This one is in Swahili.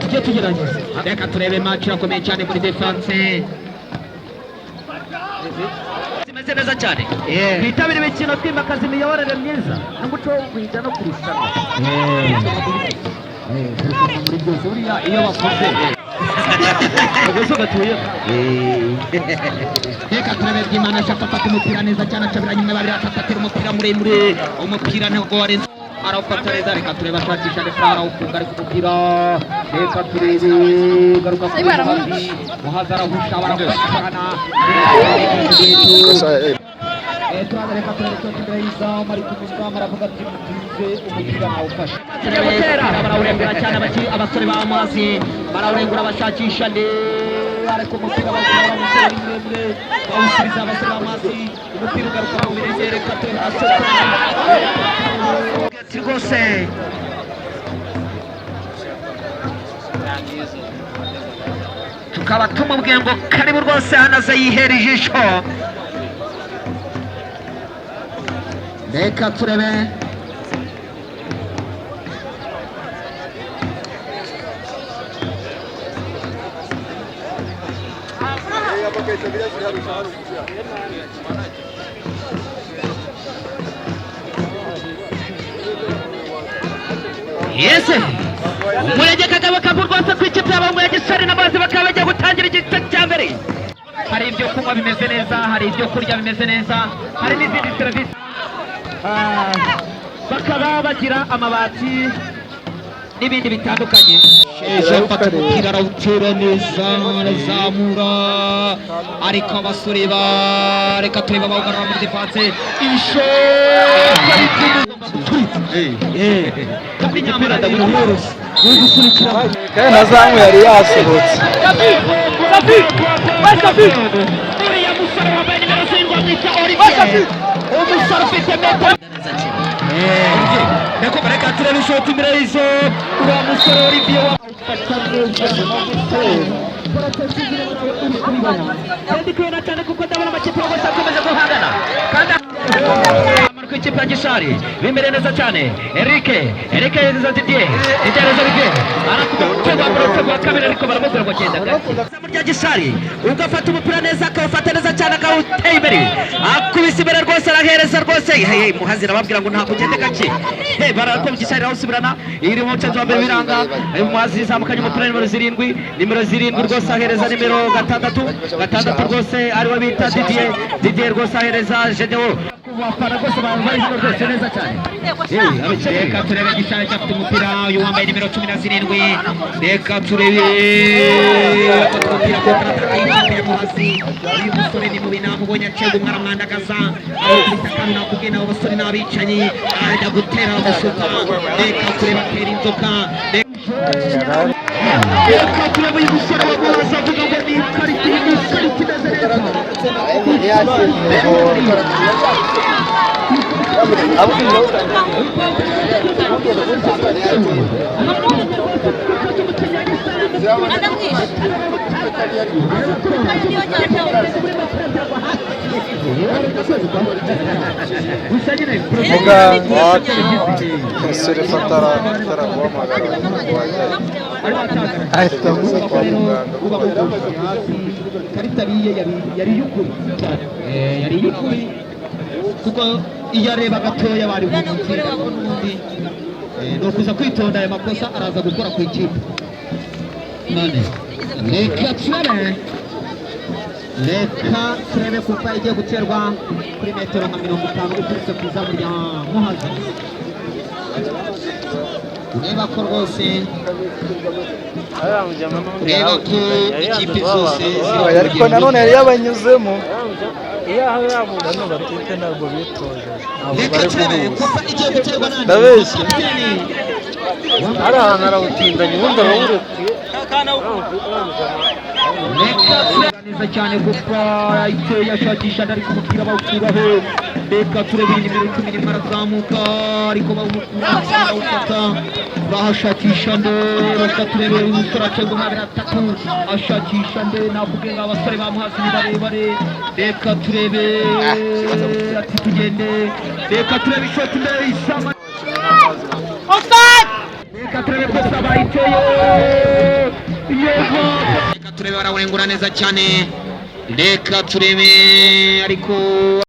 Tujye tugerageza. Reka turebe match irakomeye cyane muri defense. Zimeze neza cyane. Twitabire imikino twimakaza imiyoborere myiza. N'umuco wo kwiga no kurushanwa. Muri byose buriya iyo bakoze gatuye. Reka turebe by'imana ashaka afata umupira neza cyane acabira nyuma babiri atafatira umupira muremure. Umupira ntabwo warenze anaofuata ndani katule bafati kale sana ukungari kupira deka tulizi garuka kuhadi muhadhara hushawara kushana etwadere katule cyokireiza mari kumuzwa maravuga ati mutize umupira awufashe barawurengura cyane abasore b'amazi barawurengura bashakisha ndee agora como se vai falar no seu inglês, ou se precisava ser uma assim, no tiro que era o Nigeria que tem a sua. Que te gostei. tukaba tumubwiye ngo karibu rwose hano aze yihera ijisho reka turebe yese umurenge kagabo kapu rwose ku ikipe y'abahungu ya gisore n'amazi bakaba bagiye gutangira igice cya mbere. Hari ibyo kunywa bimeze neza hari ibyo kurya bimeze neza hari n'izindi serivisi. Ah, bakaba bagira amabati n'ibindi bitandukanye. Ejo afata umupira arawutera neza arazamura ariko abasore bareka tureba bawugarura muri defanse isho kandi nyamara biroroshye uri gusurikira kandi na zamu yari yasohotse umusore ufite metero ndakubwira ko turebe ishoti imbere y'izo uriya musore olivier Ndio tukiona tena kukonda wana machifu wa sakume za kuhangana. Kanda. Kandi amanuka ikipe ya gishari bimbere neza cyane erike erike yeza didier. Didier yeza olivier arakuba umutego kwa kamera niko mara kabiri kwa chenda. Rya gishari ugafata umupira neza akawufata neza cyane akawuteye imbere akubise imbere rwose arahereza rwose hey, muhazi arababwira ngo ntabwo ugende gake hey, barako gishari arawusubirana iri mucenzi wa mbere biranga muhazi yizamukanye umupira nimero zirindwi. Nimero zirindwi rwose ahereza nimero. Gatandatu gatandatu rwose ariwe bita didier. Didier rwose ahereza gedewo reka turebe Thank you umuserefa ataraguhamagara ahita amuza kwa muganga karita ariye yari iy'ukuri yari iy'ukuri kuko iyo areba gatoya bari n'ubundi eh, ni ukuza kwitonda aya makosa araza gukora ku ikipe none reka turebe reka turebe kuko igiye guterwa kuri metero nka mirongo itanu uturutse ku izamu rya muhazi. Ureba ko rwose ureba ko ikipe zose ziri ariko nanone yari yabanyuzemo. Batipe ntabwo bitoje ntabwo reka bari turebe guhuza Ndabeshya. Arahanlara uçayım ben. Bunda olur? Uçuyor. Nekatsane guppa ite yashakisha ariko umupira bawukuraho reka turebe indi minota imirimo arazamuka ariko bawufata bahashakisha mbe reka turebe umusore acegwa nka biratatu ashakisha mbe navuge ngo abasore bamuhaze barebare reka turebe ati tugende reka turebe ishoti mbe isama Offside! Reka turebe barawurengura neza cyane reka turebe ariko